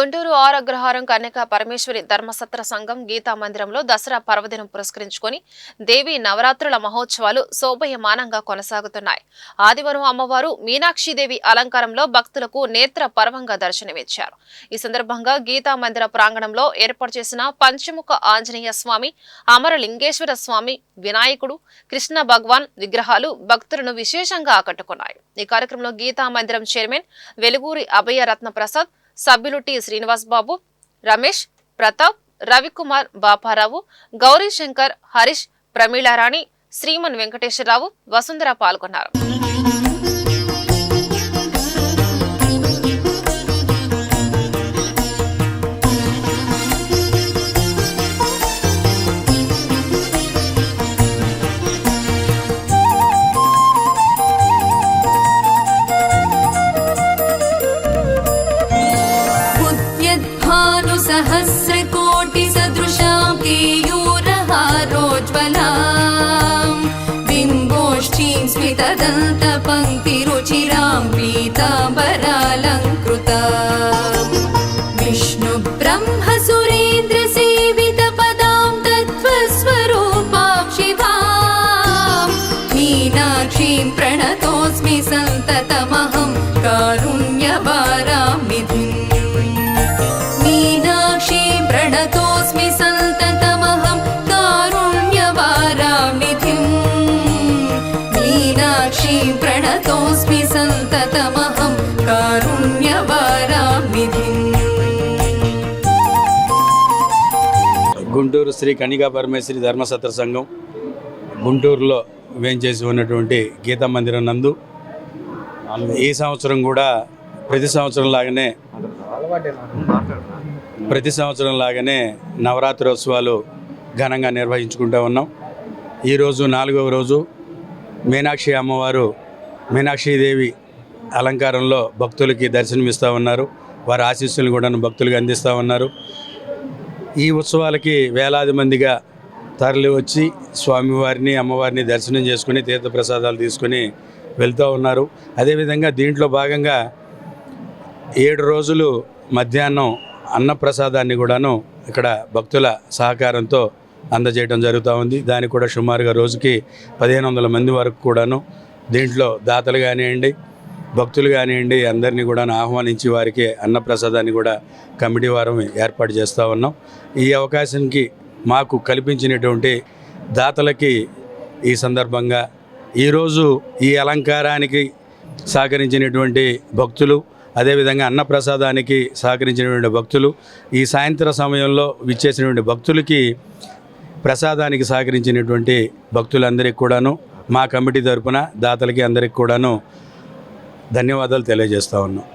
Guntur R Agraharam Kanyaka Parameswari ధర్మసత్ర సంఘం గీతా మందిరంలో దసరా పర్వదినం పురస్కరించుకొని దేవి నవరాత్రుల మహోత్సవాలు శోభయమానంగా కొనసాగుతున్నాయి. ఆదివారం అమ్మవారు మీనాక్షిదేవి అలంకారంలో భక్తులకు నేత్ర పర్వంగా దర్శనమిచ్చారు. ఈ సందర్భంగా గీతా మందిర ప్రాంగణంలో ఏర్పాటు చేసిన పంచముఖ ఆంజనేయ స్వామి అమరలింగేశ్వర స్వామి వినాయకుడు కృష్ణ భగవాన్ విగ్రహాలు భక్తులను విశేషంగా ఆకట్టుకున్నాయి. ఈ కార్యక్రమంలో గీతా మందిరం చైర్మన్ వెలుగూరి అభయ రత్న ప్రసాద్ సభ్యులు టి శ్రీనివాస్ బాబు రమేష్ ప్రతాప్ రవికుమార్ బాపారావు గౌరీ శంకర్ హరీష్ ప్రమీళారాణి శ్రీమన్ వెంకటేశ్వరరావు వసుంధర పాల్గొన్నారు. बुद्ध्यद्भानुसहस्रकोटिसदृशां केयूरहारोज्ज्वलाम् बिम्बोष्ठीं स्मितदन्तपङ्क्तिरुचिरां पीताम्बरालङ्कृता विष्णुब्रह्मसुरेन्द्रसेवितपदां तत्त्वस्वरूपां शिवाम्। मीनाक्षीं प्रणतोऽस्मि सन्ततमहं प्रणतोऽस्मि सन्ततमहं कारुण्यवारां निधिम् मीनाक्षी प्रणतोऽस्मि सन्ततमहं कारुण्यवारां निधिम् గుంటూరు శ్రీ కణికా పరమేశ్వరి ధర్మసత్ర సంఘం గుంటూరులో వేంచేసి ఉన్నటువంటి గీతా మందిరం నందు ఈ సంవత్సరం కూడా ప్రతి సంవత్సరం లాగానే ప్రతి సంవత్సరం లాగానే నవరాత్రోత్సవాలు ఘనంగా నిర్వహించుకుంటూ ఉన్నాం. ఈరోజు నాలుగవ రోజు మీనాక్షి అమ్మవారు మీనాక్షిదేవి అలంకారంలో భక్తులకి దర్శనమిస్తూ ఉన్నారు. వారి ఆశీస్సులు కూడా భక్తులకు అందిస్తూ ఉన్నారు. ఈ ఉత్సవాలకి వేలాది మందిగా తరలి వచ్చి స్వామివారిని అమ్మవారిని దర్శనం చేసుకుని తీర్థప్రసాదాలు తీసుకుని వెళ్తూ ఉన్నారు. అదేవిధంగా దీంట్లో భాగంగా ఏడు రోజులు మధ్యాహ్నం అన్నప్రసాదాన్ని కూడాను ఇక్కడ భక్తుల సహకారంతో అందజేయడం జరుగుతూ ఉంది. దానికి కూడా సుమారుగా రోజుకి పదిహేను వందల మంది వరకు కూడాను దీంట్లో దాతలు కానివ్వండి భక్తులు కానివ్వండి అందరినీ కూడా ఆహ్వానించి వారికి అన్నప్రసాదాన్ని కూడా కమిటీ వారం ఏర్పాటు చేస్తూ ఉన్నాం. ఈ అవకాశానికి మాకు కల్పించినటువంటి దాతలకి ఈ సందర్భంగా ఈరోజు ఈ అలంకారానికి సహకరించినటువంటి భక్తులు అదేవిధంగా అన్నప్రసాదానికి సహకరించినటువంటి భక్తులు ఈ సాయంత్ర సమయంలో విచ్చేసినటువంటి భక్తులకి ప్రసాదానికి సహకరించినటువంటి భక్తులందరికీ కూడాను మా కమిటీ తరపున దాతలకి అందరికి కూడాను ధన్యవాదాలు తెలియజేస్తా ఉన్నాం.